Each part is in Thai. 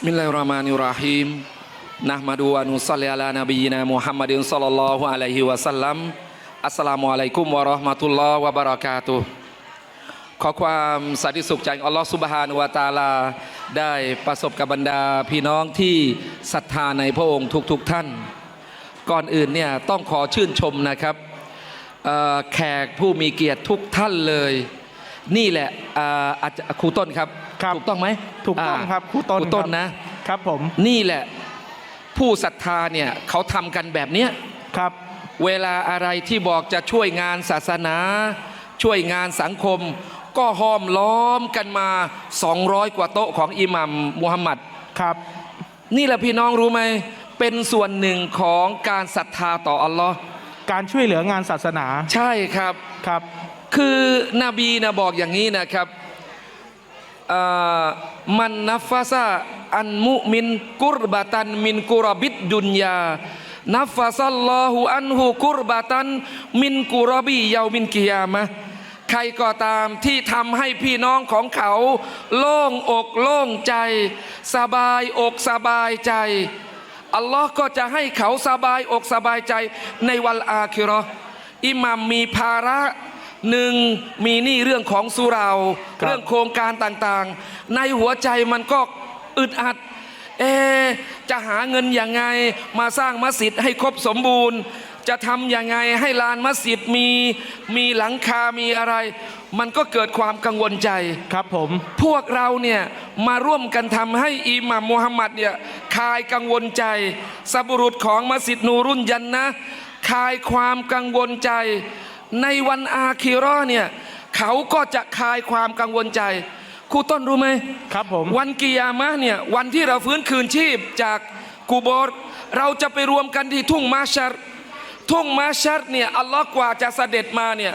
Bismillahirrahmanirrahim. Nahmadu wa nusalli ala nabiyyina Muhammadin sallallahu alaihi wasallam. Assalamualaikum warahmatullahi wabarakatuh. ขอความสันติสุขจากอัลลอฮฺสุบฮานุวาตาลา ได้ประสบกับบรรดาพี่น้องที่ศรัทธาในพระองค์ทุกๆทท่าน ก่อนอื่นเนี่ยต้องขอชื่นชมนะครับแขกผู้มีเกียรติทุกท่านเลย นี่แหละอาจจะครูต้นครับ ครับถูกต้องไหมถูกต้องาครับครูต้นครูต้นครับนะครับผมนี่แหละผู้ศรัทธาเนี่ยเขาทำกันแบบเนี้ยครับ เวลาอะไรที่บอกจะช่วยงานศาสนา ช่วยงานสังคม ก็ห้อมล้อมกันมา 200 กว่าโต๊ะของอิหมัมมุฮัมมัดครับ นี่แหละพี่น้องรู้ไหมเป็นส่วนหนึ่งของการศรัทธาต่ออัลลอฮ์การช่วยเหลืองานศาสนา ใช่ครับครับ คือนบีนะบอกอย่างนี้นะครับเอ่อ มันนัฟาซาอันมุมินกุรบะตันมินกุรบิดดุนยานัฟาซัลลอฮุอันฮุกุรบะตันมินกุรบีเยามินกิยามะใครก็ตามที่ทำให้พี่น้องของเขา โล่งอกโล่งใจ สบายอกสบายใจ อัลลอฮ์ก็จะให้เขาสบายอกสบายใจในวันอาคิราะห์อิหมัมมีภาระ หนึ่งมีหนี่เรื่องของสุเหราครับเรื่องโครงการต่างๆ ในหัวใจมันก็อึดอัด เอะจะหาเงินยังไง มาสร้างมัสยิดให้ครบสมบูรณ์ จะทำยังไงให้ลานมัสยิดมีมีหลังคา มีอะไร มันก็เกิดความกังวลใจครับผม พวกเราเนี่ยมาร่วมกันทำให้อิหม่ามมุฮัมมัดเนี่ยคลายกังวลใจสับุรุษของมัสยิดนูรุนยันนะห์คลายความกังวลใจ ในวันอาคิเราะห์เนี่ยเขาก็จะคลายความกังวลใจครูต้นรู้ไหมครับผมวันกิยามะห์เนี่ยวันที่เราฟื้นคืนชีพจากกูโบรเราจะไปรวมกันที่ทุ่งมาชัรทุ่งมาชัรเนี่ยอัลลอฮ์กว่าจะเสด็จมาเนี่ย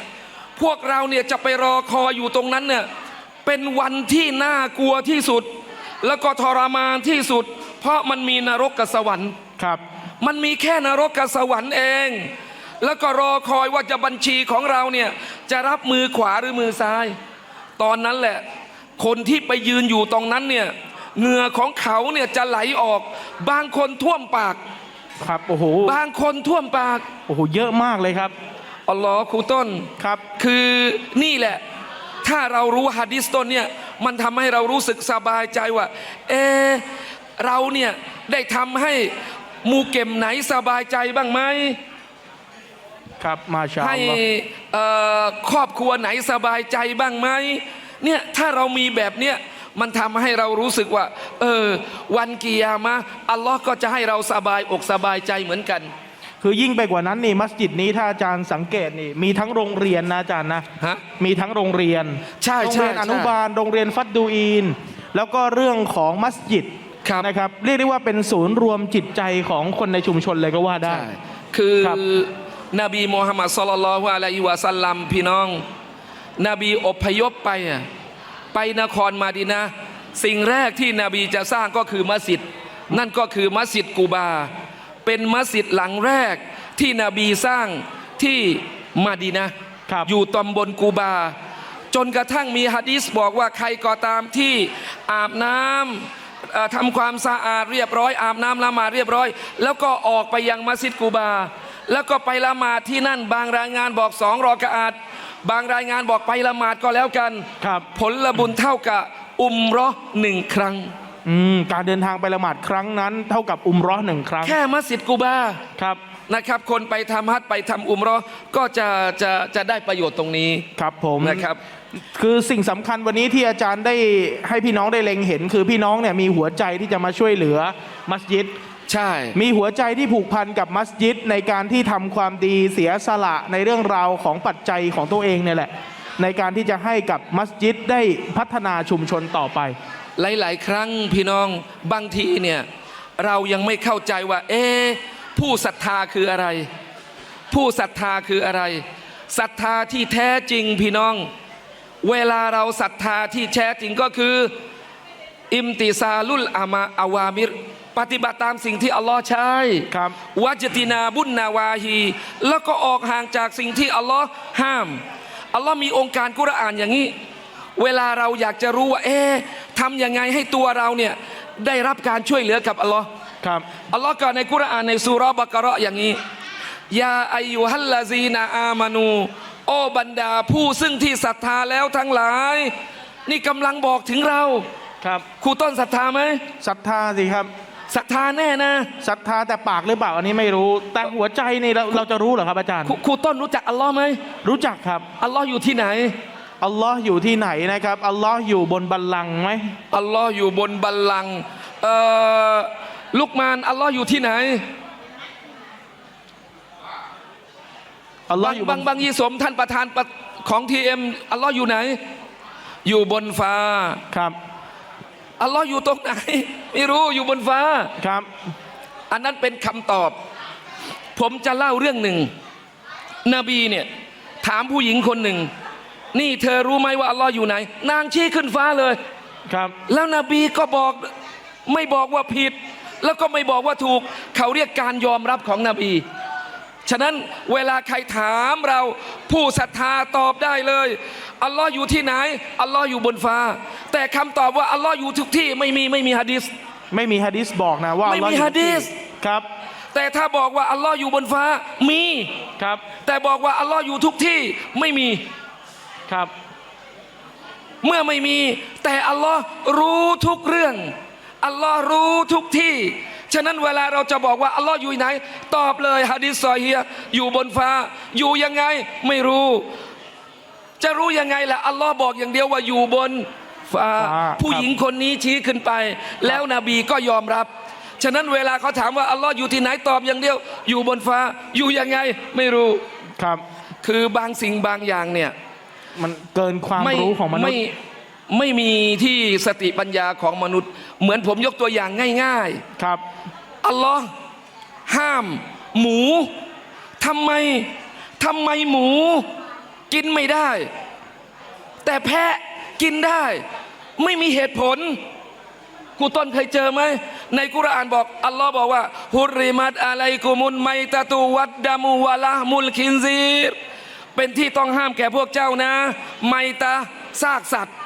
พวกเราเนี่ยจะไปรอคอยอยู่ตรงนั้นเนี่ยเป็นวันที่น่ากลัวที่สุด แล้วก็ทรมานที่สุด เพราะมันมีนรกกับสวรรค์ครับ มันมีแค่นรกกับสวรรค์เอง แล้วก็รอคอยว่าจะบัญชีของเราเนี่ยจะรับมือขวาหรือมือซ้าย ตอนนั้นแหละ คนที่ไปยืนอยู่ตรงนั้นเนี่ยเหงื่อของเขาเนี่ยจะไหลออก บางคนท่วมปาก ครับโอ้โหบางคนท่วมปากโอ้โหเยอะมากเลยครับอัลลอฮ์ครูต้นครับ คือนี่แหละ ถ้าเรารู้ฮะดิษต้นเนี่ยมันทำให้เรารู้สึกสบายใจว่า เอะเราเนี่ยได้ทำให้หมูเก็มไหนสบายใจบ้างไหม ครับมาชาอัให้ลลอฮ์เอ่อครอบครัวไหนสบายใจบ้างไหมเนี่ยถ้าเรามีแบบเนี้ยมันทำให้เรารู้สึกว่า เออ วันกิยามะห์อัลลอฮ์ก็จะให้เราสบายอกสบายใจเหมือนกัน คือยิ่งไปกว่านั้นนี่มัสยิดนี้ถ้าอาจารย์สังเกตนี่มีทั้งโรงเรียนนะอาจารย์นะฮะมีทั้งโรงเรียนใช่โรงใช่เรียนใช่อนุบาลโรงเรียนฟัดดูอีน แล้วก็เรื่องของมัสยิดครับนะครับ เรียกได้ว่าเป็นศูนย์รวมจิตใจของคนในชุมชนเลยก็ว่าได้ใช่คือครับ นบีมูฮัมมัดสุลลัลลอฮุอะลัยฮิวะสัลลัมพี่น้อง นบีอพยพไปอะไปนครมาดีนะห์สิ่งแรกที่นบีจะสร้างก็คือมัสยิด นั่นก็คือมัสยิดกูบา เป็นมัสยิดหลังแรกที่นบีสร้างที่มาดีนะห์ครับอยู่ตำบลกูบา จนกระทั่งมีฮะดีษบอกว่าใครก็ตามที่อาบน้ำเอ่อทำความสะอาดเรียบร้อยอาบน้ำละหมาดเรียบร้อย แล้วก็ออกไปยังมัสยิดกูบา แล้วก็ไปละหมาดที่นั่น บางรายงานบอกสองรอกะอาดบางรายงานบอกไปละหมาดก็แล้วกัน ครับ ผลละบุญเท่ากับอุมเรอหนึ่งครั้ง อืมการเดินทางไปละหมาดครั้งนั้น เท่ากับอุมเร้อหนึ่งครั้งแค่มัสยิดกูบา ครับ นะครับ คนไปทำฮัจญ์ไปทำอุมเรอก็จะจะจะได้ประโยชน์ตรงนี้ ครับผมนะครับ คือสิ่งสำคัญวันนี้ที่อาจารย์ได้ให้พี่น้องได้เล็งเห็น คือพี่น้องเนี่ยมีหัวใจที่จะมาช่วยเหลือมัสยิด ใช่ มีหัวใจที่ผูกพันกับมัสยิดในการที่ทำความดีเสียสละในเรื่องราวของปัจจัยของตัวเองเนี่ยแหละ ในการที่จะให้กับมัสยิดได้พัฒนาชุมชนต่อไป หลาย ๆ ครั้งพี่น้องบางทีเนี่ยเรายังไม่เข้าใจว่า เอ๊ะผู้ศรัทธาคืออะไร ผู้ศรัทธาคืออะไรศรัทธาที่แท้จริงพี่น้อง เวลาเราศรัทธาที่แท้จริงก็คือ อิมติซาลุลอามาอาวามิร ปฏิบัติตามสิ่งที่อัลลอฮ์ใช้ครับวัจตินาบุญนาวาฮีแล้วก็ออกห่างจากสิ่งที่อัลลอฮ์ห้ามอัลลอฮ์มีองค์การกุรอานอย่างนี้ เวลาเราอยากจะรู้ว่า เอ๊ะทำยังไงให้ตัวเราเนี่ยได้รับการช่วยเหลือกับอัลลอฮ์ครับอัลลอฮ์กล่าวในกุรอานในสุราะห์บักเราะห์อย่างนี้ยาอายุฮัลลาซีนาอามานู โอบรรดาผู้ซึ่งที่ศรัทธาแล้วทั้งหลาย นี่กำลังบอกถึงเราครับครูต้นศรัทธาไหมศรัทธาสิครับ ศรัทธาแน่นะศรัทธาแต่ปากหรือเปล่าอันนี้ไม่รู้ แต่หัวใจนี่เราเราจะรู้เหรอครับอาจารย์ครูครูต้นรู้จักอัลลอฮ์ไหมรู้จักครับ อัลลอฮ์อยู่ที่ไหน อัลลอฮ์อยู่ที่ไหนนะครับอัลลอฮ์อยู่บนบัลลังก์ไหมอัลลอฮ์อยู่บนบัลลังก์เอ่อลุกมานอัลลอฮ์อยู่ที่ไหนอัลลอฮ์บางอยู่บบางนบางยีสมท่านประธานประของทีเอ็มอัลลอฮ์อยู่ไหน อยู่บนฟ้าครับ อัลลอฮ์อยู่ตรงไหน ไม่รู้อยู่บนฟ้าครับ อันนั้นเป็นคำตอบ ผมจะเล่าเรื่องหนึ่ง นบีเนี่ยถามผู้หญิงคนหนึ่ง นี่เธอรู้ไหมว่าอัลลอฮ์อยู่ไหน นางชี้ขึ้นฟ้าเลยครับ แล้วนบีก็บอกไม่บอกว่าผิด แล้วก็ไม่บอกว่าถูก เขาเรียกการยอมรับของนบี ฉะนั้นเวลาใครถามเราผู้ศรัทธาตอบได้เลย อัลลอฮ์อยู่ที่ไหน อัลลอฮ์อยู่บนฟ้า แต่คำตอบว่าอัลลอฮ์อยู่ทุกที่ไม่มีไม่มีฮะดิษไม่มีฮะดิษบอกนะว่าไม่มีอัลลอฮ์อยู่ฮะดิษครับ แต่ถ้าบอกว่าอัลลอฮ์อยู่บนฟ้ามีครับ แต่บอกว่าอัลลอฮ์อยู่ทุกที่ไม่มีครับ เมื่อไม่มี แต่อัลลอฮ์รู้ทุกเรื่องอัลลอฮ์รู้ทุกที่ ฉะนั้นเวลาเราจะบอกว่าอัลลอฮ์อยู่ไหน ตอบเลยฮะดิษซอฮียห์อยู่บนฟ้า อยู่ยังไงไม่รู้ จะรู้ยังไงล่ะอัลลอฮ์บอกอย่างเดียวว่าอยู่บนฟ้าฟ้า ผู้หญิงคนนี้ชี้ขึ้นไป แล้วนบีก็ยอมรับฉะนั้นเวลาเขาถามว่าอัลลอฮ์อยู่ที่ไหนตอบอย่างเดียว อยู่บนฟ้าอยู่ยังไงไม่รู้ครับ คือบางสิ่งบางอย่างเนี่ย มันเกินความรู้ของมนุษไม่ย์ ไม่มีที่สติปัญญาของมนุษย์ เหมือนผมยกตัวอย่างง่ายครับๆอัลลอฮ์ห้ามหมูทำไมทำไมหมูกินไม่ได้ แต่แพะกินได้ ไม่มีเหตุผลครูต้นเคยเจอไหมในกุรอานบอกอัลลอฮ์บอกว่าฮุริมัตอะไรกุมุนไมตะตูวัดดามูวะละมุลคินซีรเป็นที่ต้องห้ามแก่พวกเจ้านะ ไมตาซากสัตว์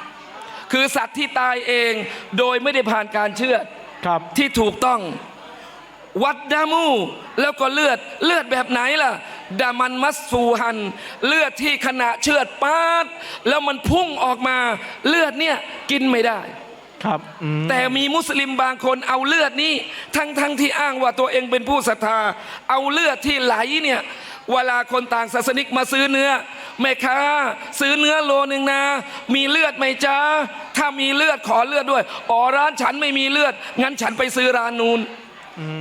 คือสัตว์ที่ตายเองโดยไม่ได้ผ่านการเชือดครับที่ถูกต้อง วัดดามูแล้วก็เลือดเลือดแบบไหนล่ะดามันมัสฟูฮัน เลือดที่ขณะเชือดปาด แล้วมันพุ่งออกมาเลือดเนี่ยกินไม่ได้ครับอืมแต่มีมุสลิมบางคนเอาเลือดนี้ ทั้งทั้งที่อ้างว่าตัวเองเป็นผู้ศรัทธา เอาเลือดที่ไหลเนี่ย เวลาคนต่างศาสนิกมาซื้อเนื้อ แม่ค้าซื้อเนื้อโลนึงนะ มีเลือดไหมจ้าถ้ามีเลือดขอเลือดด้วยอ๋อร้านฉันไม่มีเลือด งั้นฉันไปซื้อร้านนูน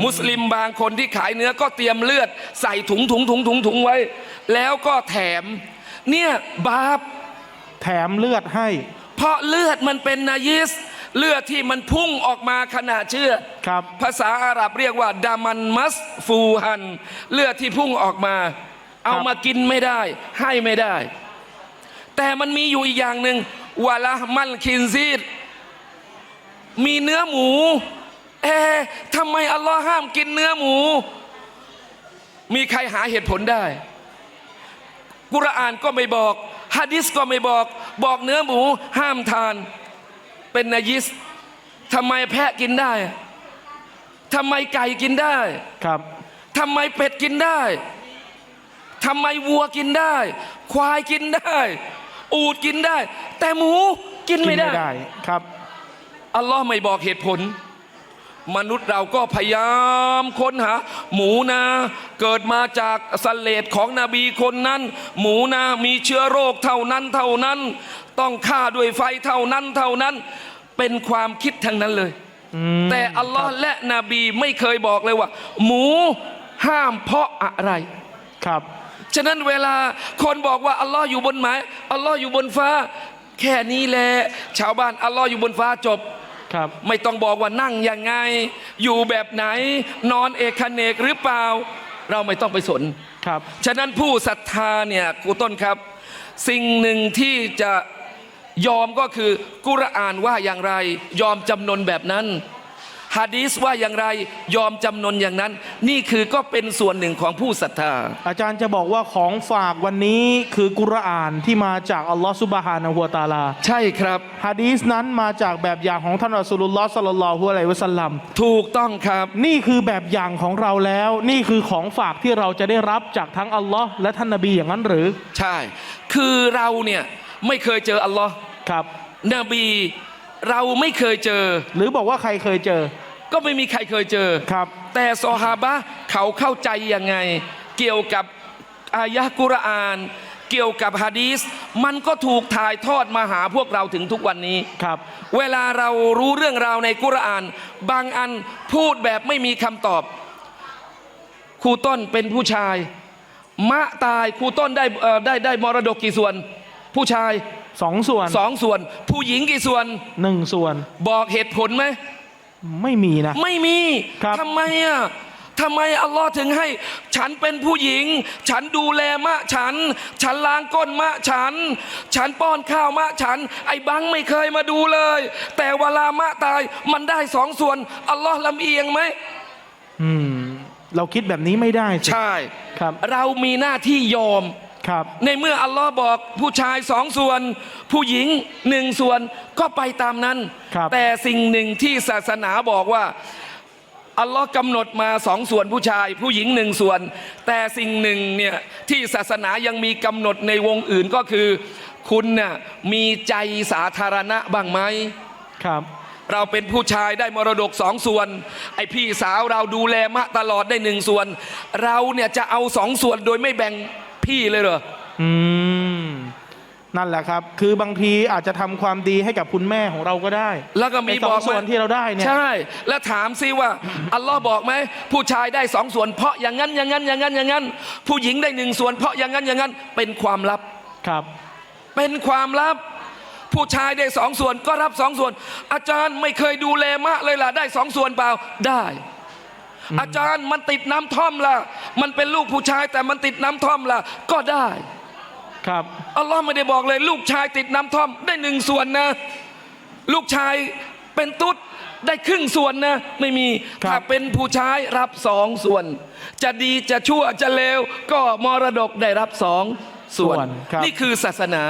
มุสลิมบางคนที่ขายเนื้อก็เตรียมเลือด ใส่ถุงถุงถุงถุงถุงไว้ แล้วก็แถม เนี่ยบาปแถมเลือดให้ เพราะเลือดมันเป็นนายิส เลือดที่มันพุ่งออกมาขณะเชื่อดครับ ภาษาอาหรับเรียกว่าดามันมัสฟูฮัน เลือดที่พุ่งออกมา เอามากินไม่ได้ ให้ไม่ได้ แต่มันมีอยู่อีกอย่างหนึ่งวะละมันคินซีดมีเนื้อหมูเอ๊ะทำไมอัลลอฮ์ห้ามกินเนื้อหมู มีใครหาเหตุผลได้ กุรอานก็ไม่บอกฮะดิษก็ไม่บอก บอกเนื้อหมูห้ามทาน เป็นนายิสทำไมแพะกินได้ทำไมไก่กินได้ครับทำไมเป็ดกินได้ทำไมวัวกินได้ ควายกินได้ อูดกินได้ แต่หมูกินกินไม่ไม่ได้ได้ครับอัลลอฮ์ไม่บอกเหตุผล มนุษย์เราก็พยายามค้นหา หมูนะ เกิดมาจากสเลดของนบีคนนั้น หมูนะมีเชื้อโรคเท่านั้นเท่านั้น ต้องฆ่าด้วยไฟเท่านั้นเท่านั้น เป็นความคิดทั้งนั้นเลยอืมแต่อัลลอฮ์และนบีไม่เคยบอกเลยว่า หมูห้ามเพราะอะไรครับฉะนั้นเวลาคนบอกว่าอัลลอฮ์อยู่บนไม้อัลลอฮ์อยู่บนฟ้า แค่นี้แหละชาวบ้านอัลลอฮ์อยู่บนฟ้าจบครับ ไม่ต้องบอกว่านั่งยังไง อยู่แบบไหน นอนเอกขเนกหรือเปล่า เราไม่ต้องไปสนครับ ฉะนั้นผู้ศรัทธาเนี่ยครูต้นครับ สิ่งหนึ่งที่จะ ยอมก็คือกุรอานว่าอย่างไร ยอมจำนนแบบนั้นฮะดีสว่าอย่างไรยอมจำนนอย่างนั้น นี่คือก็เป็นส่วนหนึ่งของผู้ศรัทธา อาจารย์จะบอกว่าของฝากวันนี้คือกุรอานที่มาจากอัลลอฮฺซุบฮานะฮูวะตะอาลา ใช่ครับฮะดีสนั้นมาจากแบบอย่างของท่านรอสูลุลลอฮ์สัลลัลลอฮุอะลัยฮิวะสัลลัมถูกต้องครับ นี่คือแบบอย่างของเราแล้ว นี่คือของฝากที่เราจะได้รับจากทั้งอัลลอฮ์และท่านนบีอย่างนั้นหรือ ใช่ คือเราเนี่ยไม่เคยเจออัลลอฮ์ ครับ นบีเราไม่เคยเจอ หรือบอกว่าใครเคยเจอ ก็ไม่มีใครเคยเจอครับ แต่ซอฮาบะห์เขาเข้าใจยังไง เกี่ยวกับอายะห์กุรอาน เกี่ยวกับฮะดีสมันก็ถูกถ่ายทอดมาหาพวกเราถึงทุกวันนี้ครับ เวลาเรารู้เรื่องราวในกุรอาน บางอันพูดแบบไม่มีคำตอบครูต้นเป็นผู้ชาย มะตายครูต้นได้เอ่อได้ได้มรดกกี่ส่วน ผู้ชายสองส่วนสองส่วน ผู้หญิงกี่ส่วนหนึ่งส่วน บอกเหตุผลไหมไม่มีนะ ไม่มีครับทำไมอะทำไมอัลลอฮ์ถึงให้ ฉันเป็นผู้หญิง ฉันดูแลมะฉัน ฉันล้างก้นมะฉัน ฉันป้อนข้าวมะฉัน ไอ้บังไม่เคยมาดูเลย แต่เวลามะตายมันได้สองส่วนอัลลอฮ์ลำเอียงไหมอืม เราคิดแบบนี้ไม่ได้สิใช่ครับ เรามีหน้าที่ยอม ครับ ในเมื่ออัลลอฮ์บอกผู้ชายสองส่วน ผู้หญิงหนึ่งส่วนก็ไปตามนั้น ครับ แต่สิ่งหนึ่งที่ศาสนาบอกว่า อัลลอฮ์กำหนดมาสองส่วนผู้ชาย ผู้หญิงหนึ่งส่วน แต่สิ่งหนึ่งเนี่ยที่ศาสนายังมีกำหนดในวงอื่นก็คือ คุณน่ะมีใจสาธารณะบ้างไหม ครับ เราเป็นผู้ชายได้มรดกสองส่วน ไอพี่สาวเราดูแลมะตลอดได้หนึ่งส่วน เราเนี่ยจะเอาสองส่วนโดยไม่แบ่ง พี่เลยเหรอ อืม นั่นแหละครับ คือบางทีอาจจะทำความดีให้กับคุณแม่ของเราก็ได้แล้วก็มีไอ้สบอองกส่วนไหมที่เราได้เนี่ย ใช่ แล้วถามซิว่า อัลลอฮ์บอกไหม ผู้ชายได้สองส่วนเพราะอย่างนั้นอย่างนั้นอย่างนั้นอย่างนั้น ผู้หญิงได้หนึ่งส่วนเพราะอย่างนั้นอย่างนั้น เป็นความลับ ครับ เป็นความลับ ผู้ชายได้สองส่วนก็รับสองส่วน อาจารย์ไม่เคยดูแลมะเลยล่ะ ได้สองส่วนเปล่าได้ อาจารย์มันติดน้ำท่อมล่ะ มันเป็นลูกผู้ชายแต่มันติดน้ำท่อมล่ะ ก็ได้ ครับอัลลอฮ์ไม่ได้บอกเลย ลูกชายติดน้ำท่อมได้หนึ่งส่วนนะ ลูกชายเป็นตุ๊ดได้ครึ่งส่วนนะ ไม่มีครับถ้าเป็นผู้ชายรับสองส่วน จะดีจะชั่วจะเลวก็มรดกได้รับสองส่วนครับนี่คือศาสนา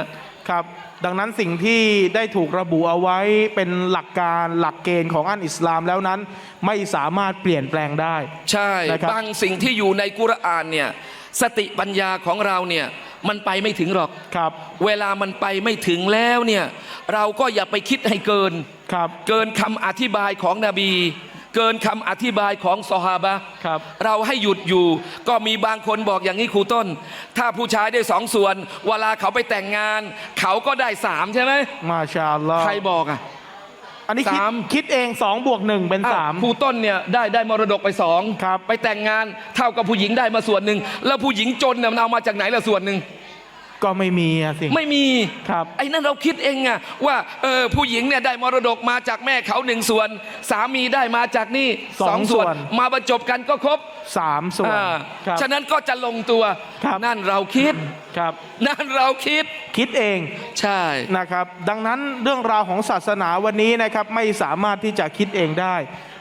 ครับ ดังนั้นสิ่งที่ได้ถูกระบุเอาไว้เป็นหลักการหลักเกณฑ์ของอันอิสลามแล้วนั้น ไม่สามารถเปลี่ยนแปลงได้ ใช่นะครับบางสิ่งที่อยู่ในกุรอานเนี่ยสติปัญญาของเราเนี่ยมันไปไม่ถึงหรอกครับ เวลามันไปไม่ถึงแล้วเนี่ยเราก็อย่าไปคิดให้เกินครับเกินคำอธิบายของนบี เกินคำอธิบายของซอฮาบะห์ครับเราให้หยุดอยู่ ก็มีบางคนบอกอย่างนี้ครูต้น ถ้าผู้ชายได้สองส่วน เวลาเขาไปแต่งงาน เขาก็ได้สามใช่ไหมมาชาอัลลอฮ์ใครบอกอะ อันนี้คิดสาม คิดเองสองบวกหนึ่งเป็นสามอ้วครูต้นเนี่ยได้ได้มรดกไปสองครับ ไปแต่งงานเท่ากับผู้หญิงได้มาส่วนหนึ่งแล้วผู้หญิงจนเนี่ยมันเอามาจากไหนละส่วนหนึ่ง ก็ไม่มีอะสิ ไม่มีครับไอ้นั่นเราคิดเองอะว่าเออผู้หญิงเนี่ยได้มรดกมาจากแม่เขาหนึ่งส่วน สามีได้มาจากนี่สองส่วน มาบรรจบกันก็ครบสามส่วนอ่าครับ ฉะนั้นก็จะลงตัว ครับ นั่นเราคิด ครับ นั่นเราคิด คิดเองใช่ นะครับ ดังนั้นเรื่องราวของศาสนาวันนี้นะครับไม่สามารถที่จะคิดเองได้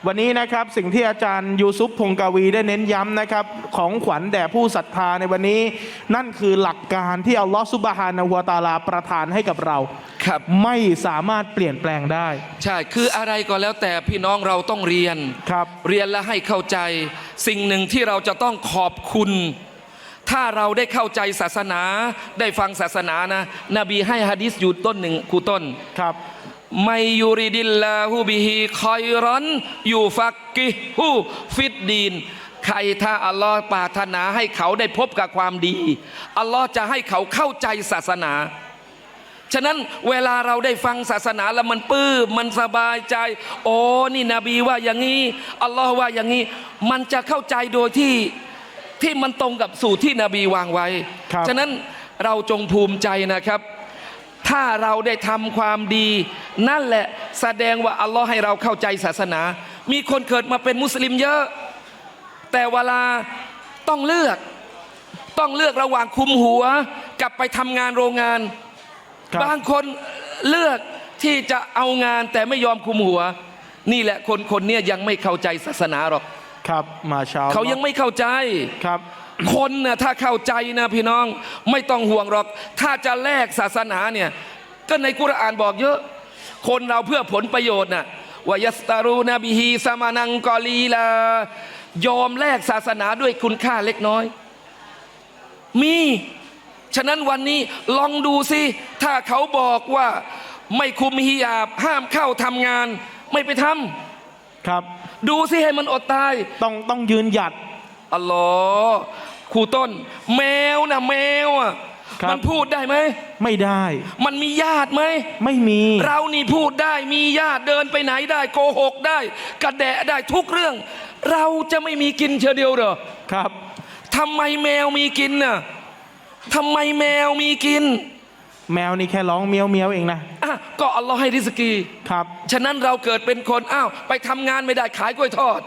วันนี้นะครับสิ่งที่อาจารย์ยูซุปพงกวีได้เน้นย้ำนะครับของขวัญแด่ผู้ศรัทธาในวันนี้ นั่นคือหลักการที่อัลลอฮฺซุบฮานะฮูวะตะอาลาประทานให้กับเรา ครับ ไม่สามารถเปลี่ยนแปลงได้ ใช่ คืออะไรก็แล้วแต่พี่น้องเราต้องเรียน ครับ เรียนและให้เข้าใจ สิ่งหนึ่งที่เราจะต้องขอบคุณ ถ้าเราได้เข้าใจศาสนาได้ฟังศาสนานะ นบีให้ฮะดิษอยู่ต้นหนึ่งครูต้นครับไมยูริดิลลาฮูบิฮิคอยรอนยูฟักกิฮูฟิดดีน ใครถ้าอัลลอฮ์ปรารถนาให้เขาได้พบกับความดี อัลลอฮ์จะให้เขาเข้าใจศาสนา ฉะนั้นเวลาเราได้ฟังศาสนาแล้วมันปลื้มมันสบายใจ โอ้นี่นบีว่าอย่างนี้ อัลลอฮ์ว่าอย่างนี้ มันจะเข้าใจโดยที่ ที่มันตรงกับสูตรที่นบีวางไว้ครับฉะนั้นเราจงภูมิใจนะครับ ถ้าเราได้ทำความดี นั่นแหละแสดงว่าอัลลอฮ์ให้เราเข้าใจศาสนา มีคนเกิดมาเป็นมุสลิมเยอะ แต่เวลาต้องเลือก ต้องเลือกระหว่างคุมหัว กับไปทำงานโรงงานครับบางคนเลือกที่จะเอางานแต่ไม่ยอมคุมหัว นี่แหละคนคนเนี้ยยังไม่เข้าใจศาสนาหรอก ครับมาชาอัลลอฮ์เขายังไม่เข้าใจครับ คนน่ะถ้าเข้าใจนะพี่น้องไม่ต้องห่วงหรอก ถ้าจะแลกศาสนาเนี่ยก็ในกุรอานบอกเยอะ คนเราเพื่อผลประโยชน์น่ะวายัสตารูนบิฮีสมานังกอลีลายอมแลกศาสนาด้วยคุณค่าเล็กน้อย มี ฉะนั้นวันนี้ลองดูสิ ถ้าเขาบอกว่าไม่คุมฮิญาบห้ามเข้าทำงาน ไม่ไปทำครับ ดูสิให้มันอดตาย ต้องต้องยืนหยัดอัลลอฮ์ครูต้น แมวนะแมวอะครับมันพูดได้ไหม ไม่ได้ มันมีญาติไหม ไม่มี เรานี่พูดได้มีญาติเดินไปไหนได้ โกหกได้ กระแดะได้ทุกเรื่อง เราจะไม่มีกินเชียวเดียวเหรอครับทำไมแมวมีกินน่ะทำไมแมวมีกิน แมวนี่แค่ร้องเมียวเมียวๆเองนะอะก็อัลลอฮ์ให้ริสกี ครับ ฉะนั้นเราเกิดเป็นคนอ้าวไปทำงานไม่ได้ขายกล้วยทอด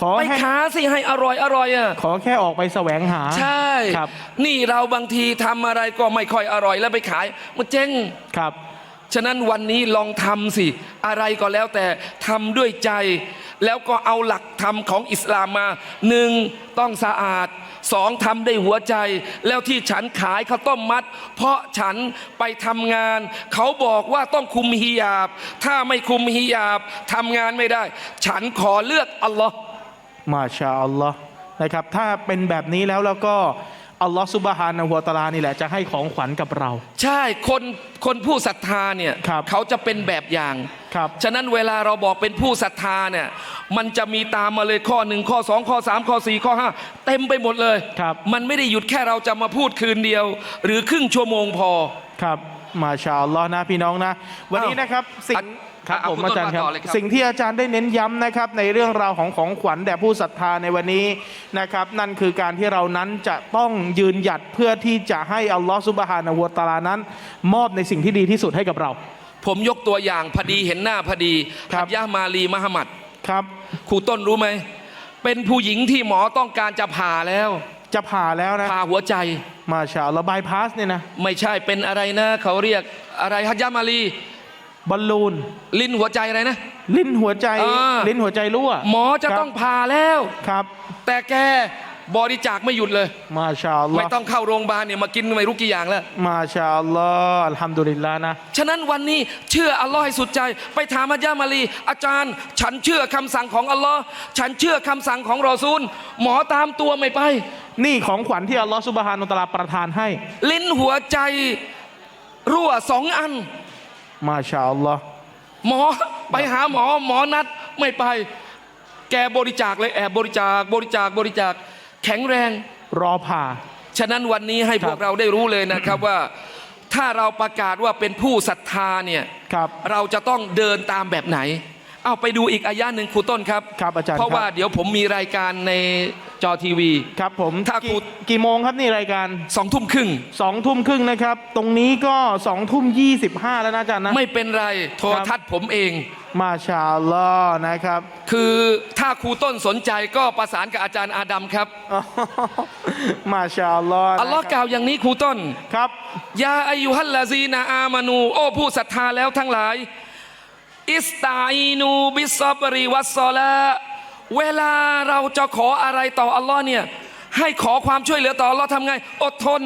ขอไปให้ค้าสิให้อร่อยอร่อยอะ ขอแค่ออกไปแสวงหาใช่ ครับนี่เราบางทีทำอะไรก็ไม่ค่อยอร่อยแล้วไปขาย มันเจ๊ง ครับ ฉะนั้นวันนี้ลองทำสิ อะไรก็แล้วแต่ทำด้วยใจ แล้วก็เอาหลักธรรมของอิสลามมาหนึ่งต้องสะอาดสองทำได้หัวใจ แล้วที่ฉันขายข้าวต้มมัด เพราะฉันไปทำงาน เขาบอกว่าต้องคุมฮิญาบ ถ้าไม่คุมฮิญาบทำงานไม่ได้ ฉันขอเลือกอัลลอฮ์มาชาอัลลอฮ์นะครับ ถ้าเป็นแบบนี้แล้วแล้วก็ อัลลอฮ์ซุบฮานะฮูวะตะอาลานี่แหละจะให้ของขวัญกับเรา ใช่คนคนผู้ศรัทธาเนี่ยครับเขาจะเป็นแบบอย่างครับฉะนั้นเวลาเราบอกเป็นผู้ศรัทธาเนี่ยมันจะมีตามมาเลยข้อหนึ่งข้อสองข้อสามข้อสี่ข้อห้าเต็มไปหมดเลยครับ มันไม่ได้หยุดแค่เราจะมาพูดคืนเดียว หรือครึ่งชั่วโมงพอครับ มาชาอัลลอฮ์นะพี่น้องนะ วันนี้อ้าวนะครับสิ่ง อะ ครับอะผมคุณอาจารย์ครับต้นมาต่อเลยครับสิ่งที่อาจารย์ได้เน้นย้ำนะครับในเรื่องราวของของขวัญแด่ผู้ศรัทธาในวันนี้นะครับนั่นคือการที่เรานั้นจะต้องยืนหยัดเพื่อที่จะให้อัลลอฮ์ซุบฮานะฮูวะตะอาลานั้น มอบในสิ่งที่ดีที่สุดให้กับเรา ผมยกตัวอย่างพอดีเห็นหน้าพอดีครับฮับยะมาลีมหมัดครับครูต้นรู้ไหมเป็นผู้หญิงที่หมอต้องการจะผ่าแล้ว จะผ่าแล้วนะผ่าหัวใจมาชาอัลลอฮ์บายพาสเนี่ยนะไม่ใช่เป็นอะไรนะเขาเรียกอะไรฮับยะมาลี บอลลูน ลิ้นหัวใจอะไรนะ ลิ้นหัวใจ อ่า ลิ้นหัวใจรั่วหมอจะครับต้องผ่าแล้ว ครับแต่แกบริจาคไม่หยุดเลยมาชาอัลลอไม่ฮ์ต้องเข้าโรงพยาบาลเนี่ยมากินไม่รู้กี่อย่างแล้ว มาชาอัลลอฮ์อัลฮัมดุลิลลาห์นะ ฉะนั้นวันนี้เชื่ออัลลอฮ์ให้สุดใจ ไปถามอาจารย์มาลี อาจารย์ ฉันเชื่อคำสั่งของอัลลอฮ์ฉันเชื่อคำสั่งของรอซูล หมอตามตัวไม่ไป นี่ของขวัญที่อัลลอฮ์ซุบฮานุตะอาลาประทานให้ ลิ้นหัวใจรั่วสองอัน มาชาอัลลอฮ์หมอไปหาหมอหมอนัดไม่ไป แกบริจาคเลยแอบบริจาคบริจาคบริจาคแข็งแรงรอผ่า ฉะนั้นวันนี้ให้พวคกรับเราได้รู้เลยนะครับว่าถ้าเราประกาศว่าเป็นผู้ศรัทธาเนี่ยครับเราจะต้องเดินตามแบบไหน เอาไปดูอีกอายะหนึ่งครูต้นครับ ครับอาจารย์เพราะครับว่าเดี๋ยวผมมีรายการในจอทีวี ครับผมถ้ากี่กูกี่โมงครับนี่รายการสองทุ่มครึ่งสองทุ่มครึ่งนะครับ ตรงนี้ก็สองทุ่มยี่สิบห้าแล้วนะอาจารย์นะ ไม่เป็นไรโทรทัศน์ผมเอง มาชาอัลลอฮ์นะครับ คือถ้าครูต้นสนใจก็ประสานกับอาจารย์อาดัมครับ มาชาอัลลอฮ์อัลลอฮ์นะครับกล่าวอย่างนี้ครูต้น ครับ ยาอายุฮัลลาซีนาอามานู โอ้ผู้ศรัทธาแล้วทั้งหลาย อิสตาอีนูบิสซับริวัสซอละเวลาเราจะขออะไรต่ออัลลอฮ์เนี่ยให้ขอความช่วยเหลือต่ออัลลอฮ์ทำไง อดทน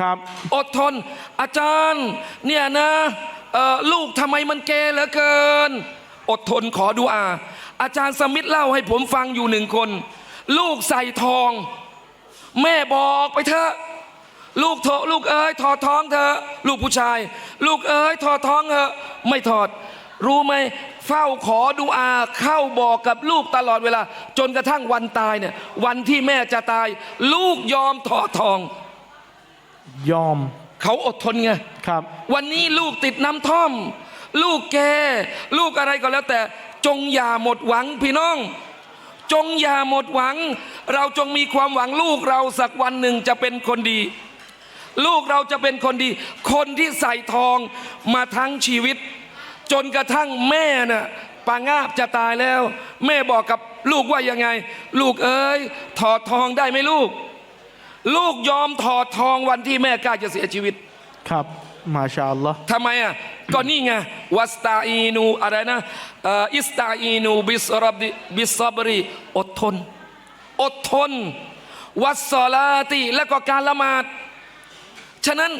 ครับ อดทน อาจารย์เนี่ยนะเอ่อลูกทำไมมันเกเหลือเกิน อดทนขอดูอา อาจารย์สมิธเล่าให้ผมฟังอยู่หนึ่งคน ลูกใส่ทอง แม่บอกไปเถอะลูกโถลูกเอ้ยถอดท้องเถอะลูกผู้ชาย ลูกเอ้ยถอดท้องเถอะไม่ถอด รู้ไหมเฝ้าขอดูอาเข้าบอกกับลูกตลอดเวลา จนกระทั่งวันตายเนี่ย วันที่แม่จะตาย ลูกยอมถอดทอง ยอมเขาอดทนไงครับ วันนี้ลูกติดน้ำท่อม ลูกแกลูกอะไรก็แล้วแต่จงอย่าหมดหวังพี่น้อง จงอย่าหมดหวัง เราจงมีความหวังลูกเราสักวันหนึ่งจะเป็นคนดี ลูกเราจะเป็นคนดี คนที่ใส่ทองมาทั้งชีวิต จนกระทั่งแม่น่ะปางาบจะตายแล้ว แม่บอกกับลูกว่ายังไง ลูกเอ้ยถอดทองได้ไหมลูก ลูกยอมถอดทองวันที่แม่ใกล้จะเสียชีวิต ครับ มาชาอัลลอฮ์ทำไมอะก็นี่ไงวัสตาอีนูอะไรนะเอ่ออิสตาอีนูบิสรับบิสซับรีอดทน อดทน วัสซอลาติและก็การละหมาด ฉะนั้น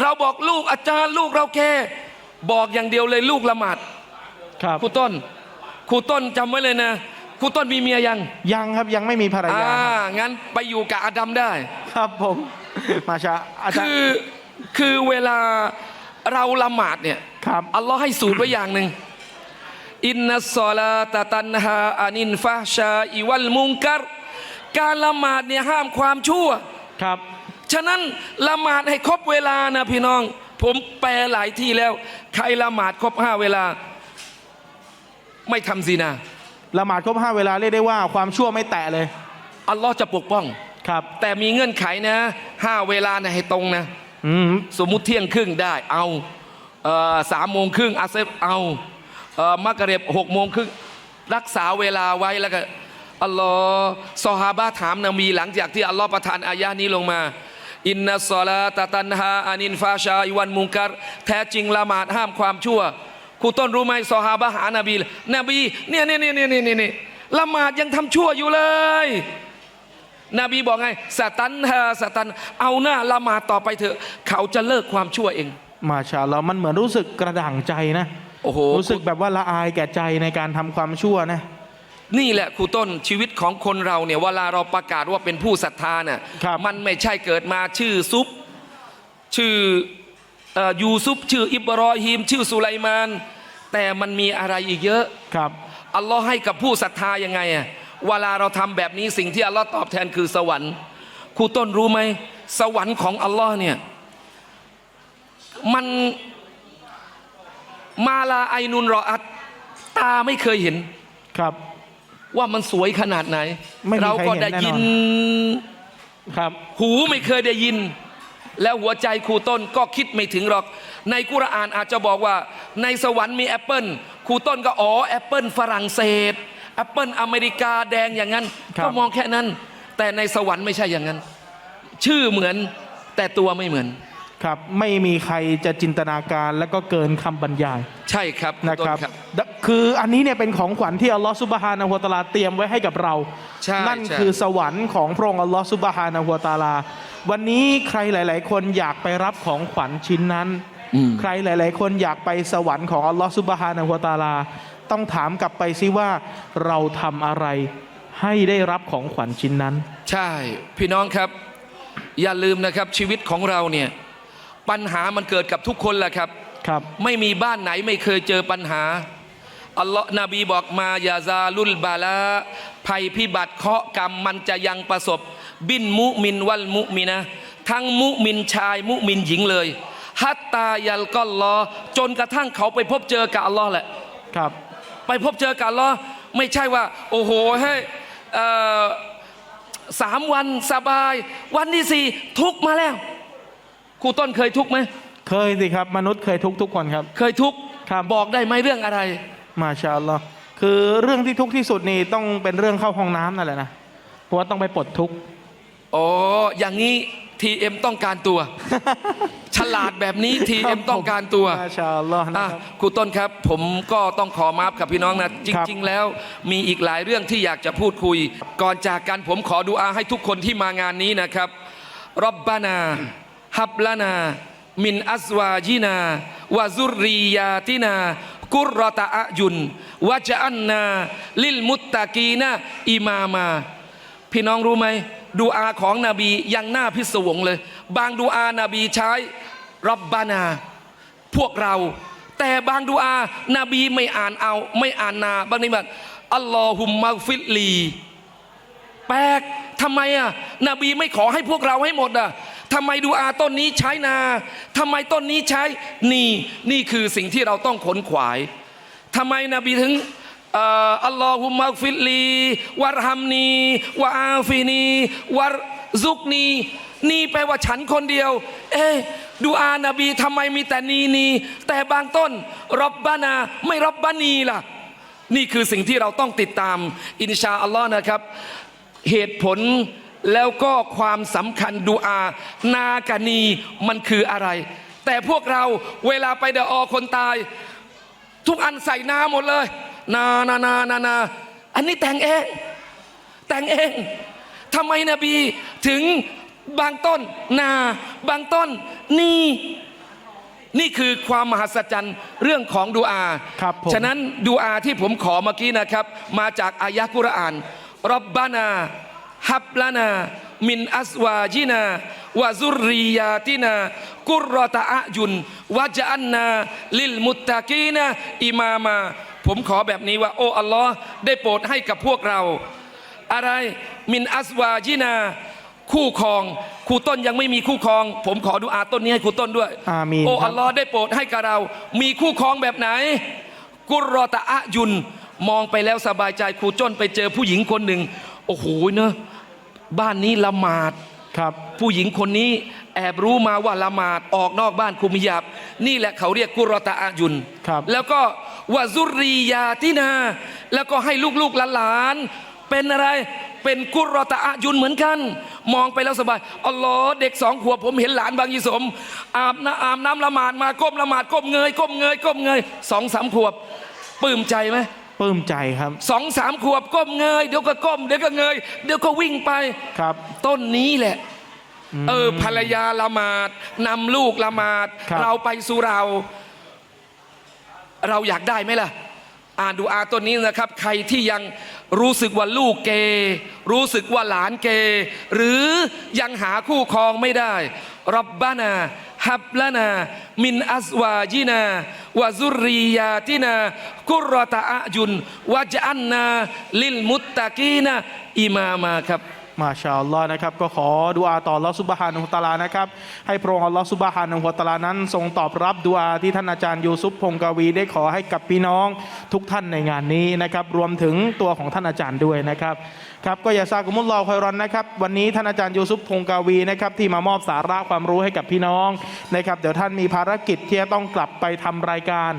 เราบอกลูกอาจารย์ลูกเราแค่ บอกอย่างเดียวเลยลูกละหมาดครับครูต้นครูต้นจำไว้เลยนะครูต้นมีเมียยัง ยังครับยังไม่มีภรรอ่ายาครับงั้นไปอยู่กับอาดัมได้ ครับผม มาชาอาจารคืย์อคือเวลาเราละหมาดเนี่ย ครับ อัลลอฮ์ให้สูตรไว้อย่างหนึ่งอินนัสซอลาตะตันฮาอานินฟาชาอิวัลมุงกัรการละหมาดเนี่ยห้ามความชั่ว ครับ ฉะนั้นละหมาดให้ครบเวลานะพี่น้อง ผมแปลหลายที่แล้ว ใครละหมาดครบห้าเวลา ไม่ทำซีนาละหมาดครบห้าเวลาเรียกได้ว่าความชั่วไม่แตะเลย อัลลอฮ์จะปกป้องครับ แต่มีเงื่อนไขนะห้าเวลานะให้ตรงนะอืมสมมุติเที่ยงครึ่งได้ เอาเอ่อสามโมงครึ่งอาเซฟเอาเอ่อมักกะเร็บหกโมงครึ่งรักษาเวลาไว้แล้วก็อัลลอฮ์ซอฮาบะถามนบีหลังจากที่อัลลอฮ์ประทานอายะนี้ลงมา อินนัสซอลาตะตันฮาอานินฟาชาอิวันมุงกัรแท้จริงละหมาดห้ามความชั่วครูต้นรู้ไหมซอฮาบะหานบีเลยนบีเนี่ยเนี่ยเนี่ยเนี่ยเนี่ยเนี่ยละหมาดยังทำชั่วอยู่เลย นบีบอกไงสตันฮาสตัน เอาหน้าละหมาดต่อไปเถอะ เขาจะเลิกความชั่วเอง มาชาเรามันเหมือนรู้สึกกระด่างใจนะโอ้โหรู้สึกแบบว่าละอายแก่ใจในการทำความชั่วนะ นี่แหละครูต้นชีวิตของคนเราเนี่ยเวลาเราประกาศว่าเป็นผู้ศรัทธาเนี่ยครับมันไม่ใช่เกิดมาชื่อซุปชื่อเอ่อยูซุปชื่ออิบรอฮิมชื่อสุไลมาน แต่มันมีอะไรอีกเยอะครับอัลลอฮ์ให้กับผู้ศรัทธายังไงอะเวลาเราทำแบบนี้สิ่งที่อัลลอฮ์ตอบแทนคือสวรรค์ครูต้นรู้ไหมสวรรค์ของอัลลอฮ์เนี่ยมันมาลาไอนุนรออัตตาไม่เคยเห็นครับ ว่ามันสวยขนาดไหน ไม่มีเราก็ใครเห็นได้แน่นอนยินครับ หูไม่เคยได้ยิน แล้วหัวใจครูต้นก็คิดไม่ถึงหรอก ในกุรอานอาจจะบอกว่า ในสวรรค์มีแอปเปิลครูต้นก็อ๋อแอปเปิลฝรั่งเศสแอปเปิลอเมริกาแดงอย่างนั้นครับ ก็มองแค่นั้น แต่ในสวรรค์ไม่ใช่อย่างนั้น ชื่อเหมือนแต่ตัวไม่เหมือน ครับไม่มีใครจะจินตนาการแล้วก็เกินคำบรรยายใช่ครับนะครับต้ดคืออันนี้เนี่ยเป็นของขวัญที่อัลลอฮฺซุบฮานะฮูวะตะอาลาเตรียมไว้ให้กับเราใช่นั่นใช่คือสวรรค์ของพระองค์อัลลอฮฺซุบฮานะฮูวะตะอาลา วันนี้ใครหลาย ๆ คนอยากไปรับของขวัญชิ้นนั้นอืมใครหลาย ๆ คนอยากไปสวรรค์ของอัลลอฮฺซุบฮานะฮูวะตะอาลา ต้องถามกลับไปซิว่าเราทำอะไรให้ได้รับของขวัญชิ้นนั้น ใช่พี่น้องครับ อย่าลืมนะครับชีวิตของเราเนี่ย ปัญหามันเกิดกับทุกคนแหละครับครับ ไม่มีบ้านไหนไม่เคยเจอปัญหาอัลลอฮ์นบีบอกมายาซาลุลบาลาภัยพิบัติเคราะห์กรรมมันจะยังประสบ บินมุมินวัลมุมินะทั้งมุมินชายมุมินหญิงเลยฮัตตายัลก็ลอจนกระทั่งเขาไปพบเจอกับอัลลอฮ์แหละครับ ไปพบเจอกับอัลลอฮ์ไม่ใช่ว่า โอ้โหให้เอ่อสามวันสบาย วันที่สี่ทุกข์มาแล้วค รูต้นเคยทุกข์ไหมเคยสิครับ มนุษย์เคยทุกข์ทุกคนครับ เคยทุกข์ครับ บอกได้ไหมเรื่องอะไร มาชาอัลลอฮ์คือเรื่องที่ทุกข์ที่สุดนี่ต้องเป็นเรื่องเข้าห้องน้ำนั่นแหละนะเพราะว่าต้องไปปลดทุกข์อ๋ออย่างนี้ทีเอ็มต้องการตัว ฉลาดแบบนี้ทีเอ็มต้องการตัวมาชาอัลลอฮ์นะอะครับ ครูต้นครับ ผมก็ต้องขอมาฟกับพี่น้องนะ จครับ ริง ๆ แล้วมีอีกหลายเรื่องที่อยากจะพูดคุย ก่อนจากกันผมขอดูอาให้ทุกคนที่มางานนี้นะครับรับบานา ฮับลานา มินอัสวาจินาวาซุรียาตินา กุรตะอายุนวะจอันนา ลิลมุตตะกีนาอิมามา พี่น้องรู้ไหมดูอาของนบียังหน้าพิศวงเลย บางดูอานาบีใช้รับบานา พวกเรา แต่บางดูอานบีไม่อ่านเอา ไม่อ่านนา บางทีแบบอัลลอฮุมมักฟิลี แปลกทำไมอะนบีไม่ขอให้พวกเราให้หมดอะ ทำไมดูอาต้นนี้ใช้นาทำไมต้นนี้ใช้นี่นี่คือสิ่งที่เราต้องขนขวายทำไมนบีถึงอัลลอฮุมมักฟิลี วะรฮัมนีวะอาฟินีวะรซุกนีนี่แปลว่าฉันคนเดียว เอ๊ะดูอานบีทำไมมีแต่นีนีแต่บางต้นรบบานา ไม่รบบานีล่ะ นี่คือสิ่งที่เราต้องติดตาม อินชาอัลลอฮ์นะครับ เหตุผล แล้วก็ความสำคัญดูอา นากานีมันคืออะไร แต่พวกเราเวลาไปเดออคนตาย ทุกอันใส่นาหมดเลย นานานานานา อันนี้แต่งเอง แต่งเองทำไมนบีถึงบางต้นนา บางต้นนี่นี่คือความมหัศจรรย์เรื่องของดูอาครับผมฉะนั้นดูอาที่ผมขอเมื่อกี้นะครับ มาจากอายะกุรอานรับบานา ฮับลานา มินอัสวาจินาวะซุรริยาตินากุรรตะอายุนวะจันนา ลิลมุตตะกีนะอิมามา ผมขอแบบนี้ว่า โอ้อัลลอฮ์ได้โปรดให้กับพวกเรา อะไรมินอัสวาจินาคู่ครองครูต้นยังไม่มีคู่ครอง ผมขอดูอาต้นนี้ให้ครูต้นด้วยอามีนโอ้ครับ อัลลอฮ์ได้โปรดให้กับเรา มีคู่ครองแบบไหน กุรรอตะอะยุน มองไปแล้วสบายใจครูจ้นไปเจอผู้หญิงคนหนึ่ง โอ้โหเนอะบ้านนี้ละหมาดครับ ผู้หญิงคนนี้แอบรู้มาว่าละหมาดออกนอกบ้านคุมิยาบนี่แหละเขาเรียกกุรอตะอายุนครับ แล้วก็วาซุรียาตินา แล้วก็ให้ลูกๆหลานๆเป็นอะไรเป็นกุรอตะอายุนเหมือนกัน มองไปแล้วสบายอัลลอฮ์เด็กสองขวบผมเห็นหลานบางยีสม อาบน้ำอาบน้ำละหมาดมาก้มละหมาดก้มเงยก้มเงยก้มเงยสองสามขวบปลื้มใจไหม ปลื้มใจครับสองสามขวบก้มเงยเดี๋ยวก็ก้มเดี๋ยวก็เงยเดี๋ยวก็วิ่งไปครับ ต้นนี้แหละ เออภรรยาละหมาดนำลูกละหมาด ครับ เราไปสู่เรา เราอยากได้ไหมล่ะ อ่านดูอาต้นนี้นะครับ ใครที่ยังรู้สึกว่าลูกเกย์รู้สึกว่าหลานเกย์หรือยังหาคู่ครองไม่ได้ รับบานา ฮับลานา มินอัสวาจินาวะซุรียาตินา กุรตะอายุนวะจันนาลิลมุตตะกีนะอิมามาครับมาชาอัลลอฮ์นะครับก็ขอดุอาต่อลอฮ์ซุบฮานะฮูวะตาลานะครับให้พระองค์ลอฮ์ซุบฮานะฮูวะตาลานั้นทรงตอบรับดุอาที่ท่านอาจารย์ยูซุปพงกวีได้ขอให้กับพี่น้องทุกท่านในงานนี้นะครับรวมถึงตัวของท่านอาจารย์ด้วยนะครับ ครับก็อย่าซากุมุลลอคอยรอนนะครับ วันนี้ท่านอาจารย์ยูซุปพงกาวีนะครับที่มามอบสาระความรู้ให้กับพี่น้องนะครับเดี๋ยวท่านมีภารกิจที่จะต้องกลับไปทำรายการ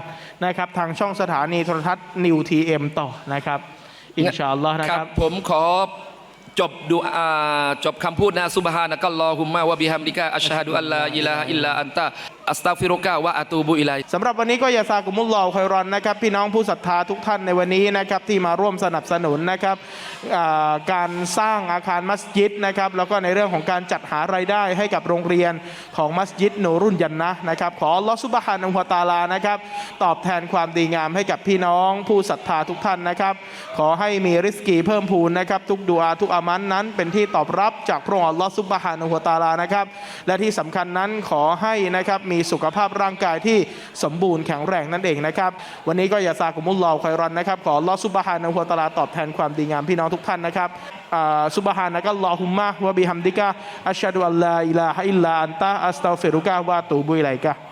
นะครับทางช่องสถานีโทรทัศน์นิวทีเอ็มต่อนะครับอินชาอัลลอฮ์นะครับ ผมขอจบดูอาจบคำพูดนะซุบฮานะกัลลอฮุมมะวะบิฮัมดิกะอัชฮะดุอัลลาอิลาฮะอิลลาอันตะ อัสตัฟิรุกะวะอะตูบุอิไลสำหรับวันนี้ก็ยาซากุมุลลอคอยรอนนะครับพี่น้องผู้ศรัทธาทุกท่านในวันนี้นะครับที่มาร่วมสนับสนุนนะครับการสร้างอาคารมัสยิดนะครับแล้วก็ในเรื่องของการจัดหารายได้ให้กับโรงเรียนของมัสยิดโนรุ่นยันนะนะครับขอลอฮ์ซุบฮานะฮูวะตาลานะครับตอบแทนความดีงามให้กับพี่น้องผู้ศรัทธาทุกท่านนะครับ ขอให้มีริสกีเพิ่มพูนนะครับทุกดุอาทุกอามันนั้น เป็นที่ตอบรับจากพระองค์ลอฮ์ซุบฮานะฮูวะตาลานะครับและที่สำคัญนั้นขอให้นะครับมีสุขภาพร่างกายที่สมบูรณ์แข็งแรงนั่นเองนะครับ วันนี้ก็อย่าซากุมุลลอคอยรอนนะครับขอลอสุบฮานะฮัวตาลาตอบแทนความดีงามพี่น้องทุกท่านนะครับสุบฮานะกัลลอฮุมมะวะบิฮัมดิกะอัชฮะดุอัลลาอิลาฮะอิลลาอันตะอัสตัฟิรุกะวะตูบุอิลัยกะ